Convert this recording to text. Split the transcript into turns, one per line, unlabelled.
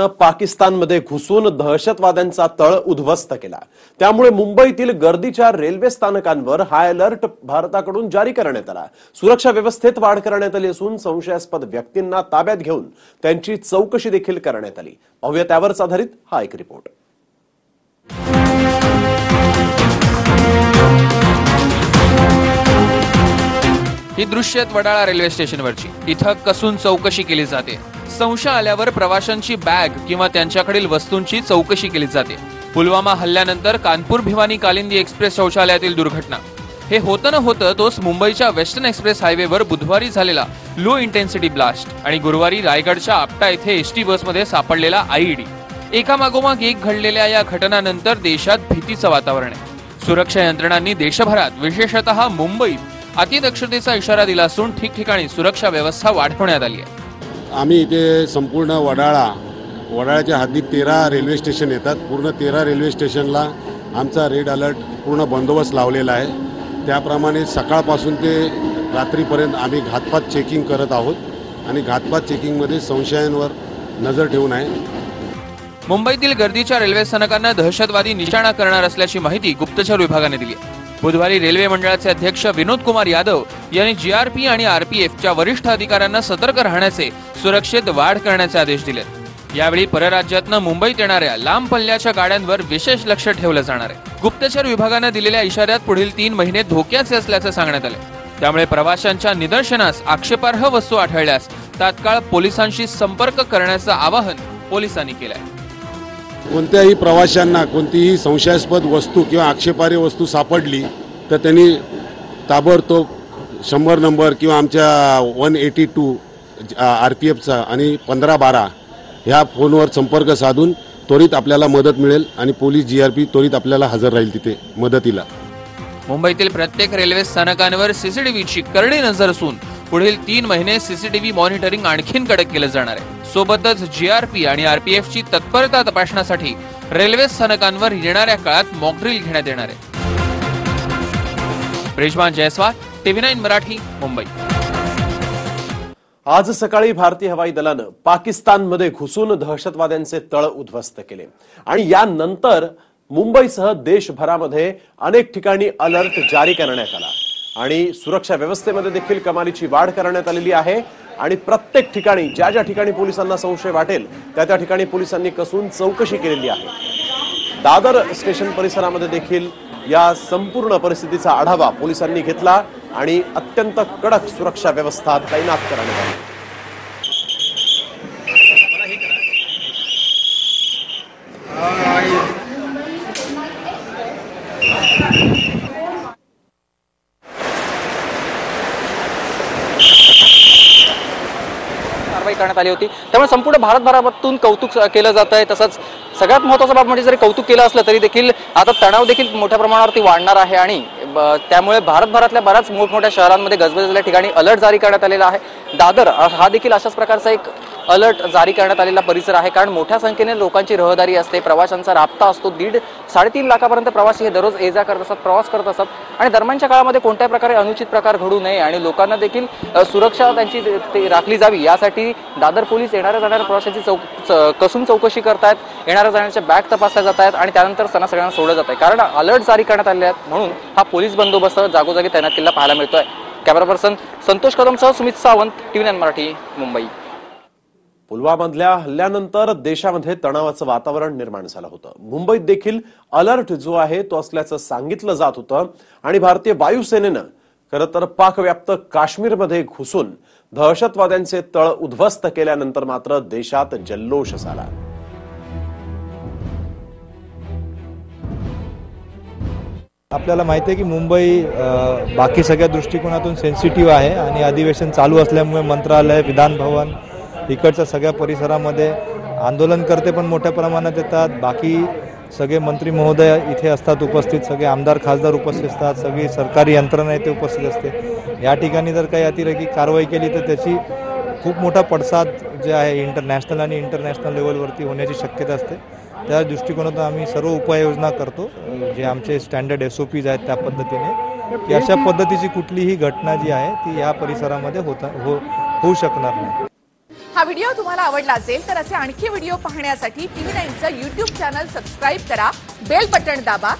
पाकिस्तानमध्ये घुसून दहशतवाद्यांचा तळ उद्ध्वस्त केला. त्यामुळे मुंबईतील गर्दीच्या रेल्वे स्थानकांवर हाय अलर्ट भारताकडून जारी करण्यात आला. सुरक्षा व्यवस्थेत वाढ करण्यात आली असून संशयास्पद व्यक्तींना ताब्यात घेऊन त्यांची चौकशी देखील करण्यात आली. पाहूया त्यावरच आधारित हा एक रिपोर्ट.
ही दृश्य वडाळा रेल्वे स्टेशनवरची. इथं कसून चौकशी केली जाते. संशय आल्यावर प्रवाशांची बॅग किंवा त्यांच्याकडील वस्तूंची चौकशी केली जाते. पुलवामा हल्ल्यानंतर कानपूर भिवानी कालिंदी एक्सप्रेस शौचालयातील दुर्घटना. हे होतं न होतं तोच मुंबईच्या वेस्टर्न एक्सप्रेस हायवेवर बुधवारी झालेला लो इंटेन्सिटी ब्लास्ट आणि गुरुवारी रायगडच्या आपटा येथे एसटी बसमध्ये सापडलेला आयईडी एका मागोमाग एक घडलेल्या या घटनानंतर देशात भीतीचं वातावरण आहे. सुरक्षा यंत्रणांनी देशभरात विशेषतः मुंबईत अतिदक्षतेचा इशारा दिला असून ठिकठिकाणी सुरक्षा व्यवस्था वाढवण्यात आली आहे.
आम्ही इथे संपूर्ण वडाळा वडाळ्याच्या हद्दीत तेरा रेल्वे स्टेशन येतात. पूर्ण तेरा रेल्वे स्टेशनला आमचा रेड अलर्ट पूर्ण बंदोबस्त लावलेला आहे. त्याप्रमाणे सकाळपासून ते रात्रीपर्यंत आम्ही घातपात चेकिंग करत आहोत आणि घातपात चेकिंगमध्ये संशयांवर नजर ठेवून आहे.
मुंबईतील गर्दीच्या रेल्वे स्थानकांना दहशतवादी निशाणा करणार असल्याची माहिती गुप्तचर विभागाने दिली आहे. बुधवारी रेल्वे मंडळाचे अध्यक्ष विनोद कुमार यादव यांनी जीआरपी आणि आरपीएफच्या वरिष्ठ अधिकाऱ्यांना सतर्क राहण्याचे सुरक्षेत वाढ करण्याचे आदेश दिले. यावेळी परराज्यातनं मुंबईत येणाऱ्या लांब पल्ल्याच्या गाड्यांवर विशेष लक्ष ठेवलं जाणार आहे. गुप्तचर विभागानं दिलेल्या इशाऱ्यात पुढील तीन महिने धोक्याचे असल्याचं सांगण्यात आलं. त्यामुळे प्रवाशांच्या निदर्शनास आक्षेपार्ह वस्तू आढळल्यास तात्काळ पोलिसांशी संपर्क करण्याचं आवाहन पोलिसांनी केलं आहे
कोणत्याही प्रवाशांना कोणतीही संशयास्पद वस्तू किंवा आक्षेपार्ह वस्तू सापडली तर त्यांनी ताबडतोब शंभर नंबर किंवा आमच्या one eighty two R P एफचा आणि पंधरा बारा ह्या फोनवर संपर्क साधून त्वरित आपल्याला मदत मिळेल आणि पोलीस जी आर पी त्वरित आपल्याला हजर राहील तिथे मदतीला.
मुंबईतील प्रत्येक रेल्वे स्थानकांवर सीसीटीव्हीची करडी नजर असून पुढील तीन महिने सीसीटीव्ही मॉनिटरिंग आणखीन कडक केलं जाणार आहे. सोबतच जीआरपी आणि आरपीएफची तत्परता तपासण्यासाठी रेल्वे स्थानकांवर येणाऱ्या काळात मॉकड्रिल घेण्यात येणार आहे. Brijman Jaiswal TV nine Marathi Mumbai.
आज सकाळी भारतीय हवाई दलानं पाकिस्तानमध्ये घुसून दहशतवाद्यांचे तळ उद्ध्वस्त केले. आणि यानंतर मुंबईसह देशभरामध्ये अनेक ठिकाणी अलर्ट जारी करण्यात आला. आणि सुरक्षा व्यवस्थेमध्ये देखील कमालीची वाढ करण्यात आलेली आहे. आणि प्रत्येक ठिकाणी ज्या ज्या ठिकाणी पोलिसांना संशय वाटेल त्या त्या ठिकाणी पोलिसांनी कसून चौकशी केलेली आहे. दादर स्टेशन परिसरामध्ये देखील या संपूर्ण परिस्थितीचा आढावा पोलिसांनी घेतला आणि अत्यंत कडक सुरक्षा व्यवस्था तैनात करण्यात आली.
कारवाई करण्यात आली होती. त्यामुळे संपूर्ण भारतभरातून कौतुक केलं जात आहे. तसंच सगळ्यात महत्त्वाचा बाब म्हणजे जरी कौतुक केलं असलं तरी देखील आता तणाव देखील मोठ्या प्रमाणावरती वाढणार आहे आणि त्यामुळे भारतभरातल्या बऱ्याच मोठमोठ्या शहरांमध्ये गजबजलेल्या ठिकाणी अलर्ट जारी करण्यात आलेला आहे. दादर हा देखील अशाच प्रकारचा एक अलर्ट जारी करण्यात आलेला परिसर आहे. कारण मोठ्या संख्येने लोकांची रहदारी असते. प्रवाशांचा राबता असतो. दीड साडेतीन लाखापर्यंत प्रवासी हे दररोज ये जा करत असतात प्रवास करत असतात. आणि दरम्यानच्या काळामध्ये कोणत्याही प्रकारे अनुचित प्रकार घडू नये आणि लोकांना देखील सुरक्षा त्यांची ते- राखली जावी यासाठी दादर पोलीस येणाऱ्या जाणाऱ्या प्रवाशांची चौक च- कसून चौकशी करतायत येणाऱ्या जाण्याच्या बॅग तपासल्या जात आहेत आणि त्यानंतर सणा सगळ्यांना सोडलं जात आहे कारण अलर्ट जारी करण्यात आले आहेत म्हणून हा पोलीस बंदोबस्त जागोजागी तैनात केलेला पाहायला मिळतोय. कॅमेरा पर्सन संतोष कदमसह सुमित सावंत टी व्ही मराठी मुंबई.
पुलवामामधल्या हल्ल्यानंतर देशामध्ये तणावाचं वातावरण निर्माण झालं होतं. मुंबईत देखील अलर्ट जो आहे तो असल्याचं सांगितलं जात होतं आणि भारतीय वायुसेनेनं खरं तर पाकव्याप्त काश्मीरमध्ये घुसून दहशतवाद्यांचे तळ उद्ध्वस्त केल्यानंतर मात्र देशात जल्लोष झाला.
आपल्याला माहिती आहे की मुंबई बाकी सगळ्या दृष्टिकोनातून सेन्सिटिव्ह आहे आणि अधिवेशन चालू असल्यामुळे मंत्रालय विधान भवन इकडच्या सगळ्या परिसरामध्ये आंदोलनकर्ते पण मोठ्या प्रमाणात येतात. बाकी सगळे मंत्री महोदय इथे असतात उपस्थित सगळे आमदार खासदार उपस्थित असतात सगळी सरकारी यंत्रणा इथे उपस्थित असते. या ठिकाणी जर काही अतिरेकी कारवाई केली तर त्याची खूप मोठा पडसाद जे आहे इंटरनॅशनल आणि इंटरनॅशनल लेवलवरती होण्याची शक्यता असते. त्या दृष्टिकोनातून आम्ही सर्व उपाययोजना करतो जे आमचे स्टँडर्ड एस ओ पीज आहेत त्या पद्धतीने की अशा पद्धतीची कुठलीही घटना जी आहे ती या परिसरामध्ये होता हो होऊ शकणार नाही.
हा व्हिडिओ तुम्हाला आवडला असेल तर असे आणखी व्हिडिओ पाहण्यासाठी टीव्ही नाईनचं युट्यूब चॅनल सबस्क्राईब करा बेल बटन दाबा